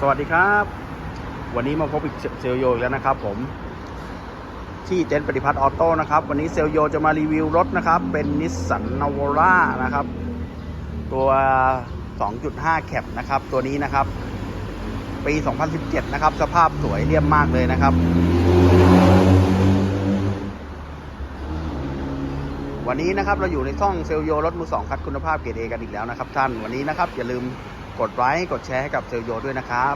สวัสดีครับ วันนี้มาพบอีกเซลโยอีกแล้วนะครับผม ที่เต็นปฏิพัฒน์ออโต้นะครับ วันนี้เซลโยจะมารีวิวรถนะครับ เป็นนิสสันนาวร่านะครับ ตัว 2.5 แคปนะครับ ตัวนี้นะครับ ปี 2017 นะครับ สภาพสวยเรียบมากเลยนะครับ วันนี้นะครับเราอยู่ในช่องเซลโยรถมือสองคัดคุณภาพเกรดเอกันอีกแล้วนะครับท่านวันนี้นะครับอย่าลืม กดไลค์กดแชร์ให้กับเซลโยด้วยนะครับ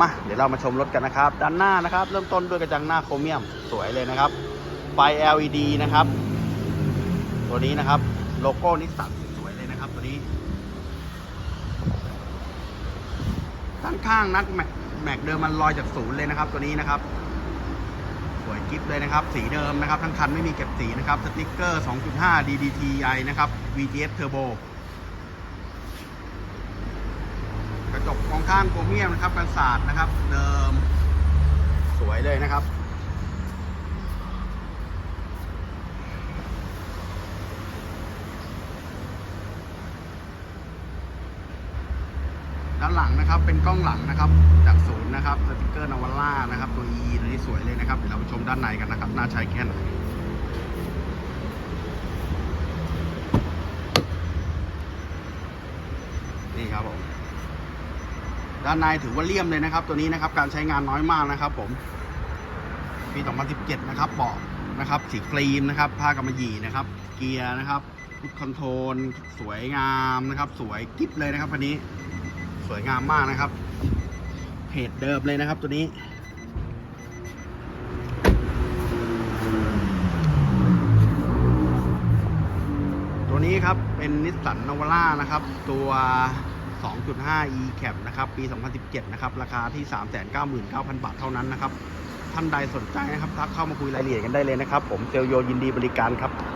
มาเดี๋ยวเรามาชมรถกันนะครับ ด้านหน้านะครับ เริ่มต้นด้วยกระจังหน้าโครเมียมสวยเลยนะครับ ไฟ LED นะครับ ตัวนี้นะครับโลโก้นิสสันสวยเลยนะครับ ตัวนี้ ด้านข้างนัดแม็กแม็กเดิมมันลอยจากศูนย์เลยนะครับ ตัวนี้นะครับสวยกิฟเลยนะครับ สีเดิมนะครับ ทั้งคันไม่มีเก็บสีนะครับสติกเกอร์ 2.5 DDTI นะครับ VGS Turbo ก ระจกมองข้างโครเมียมนะครับกันศาสตร์นะครับ เดิมสวยเลยนะครับด้านหลังนะครับเป็นกล้องหลังนะครับจากศูนย์นะครับสติกเกอร์นาวาร่านะครับตัว E ตัวนี้สวยเลยนะครับเดี๋ยวเราไปชมด้านในกันนะครับน่าใช้แค่ไหนนี่ครับผม ด้านในถือว่าเลี่ยมเลยนะครับ ตัวนี้นะครับการใช้งานน้อยมากนะครับ ผมปี2017 นะครับเบาะนะครับสีครีมนะครับผ้ากำมะหยี่นะครับ เกียร์นะครับพุทคอนโทรลสวยงามนะครับ สวยกิ๊บเลยนะครับคันนี้สวยงามมากนะครับเพจเดิมเลยนะครับตัวนี้ ตัวนี้ครับเป็นนิสสันนวาร่านะครับ ตัว 2.5 e cap นะครับ ปี 2017 นะครับ ราคาที่ 399,000 บาทเท่านั้นนะครับ ท่านใดสนใจนะครับ ทักเข้ามาคุยรายละเอียดกันได้เลยนะครับ ผมเซลโยยินดีบริการครับ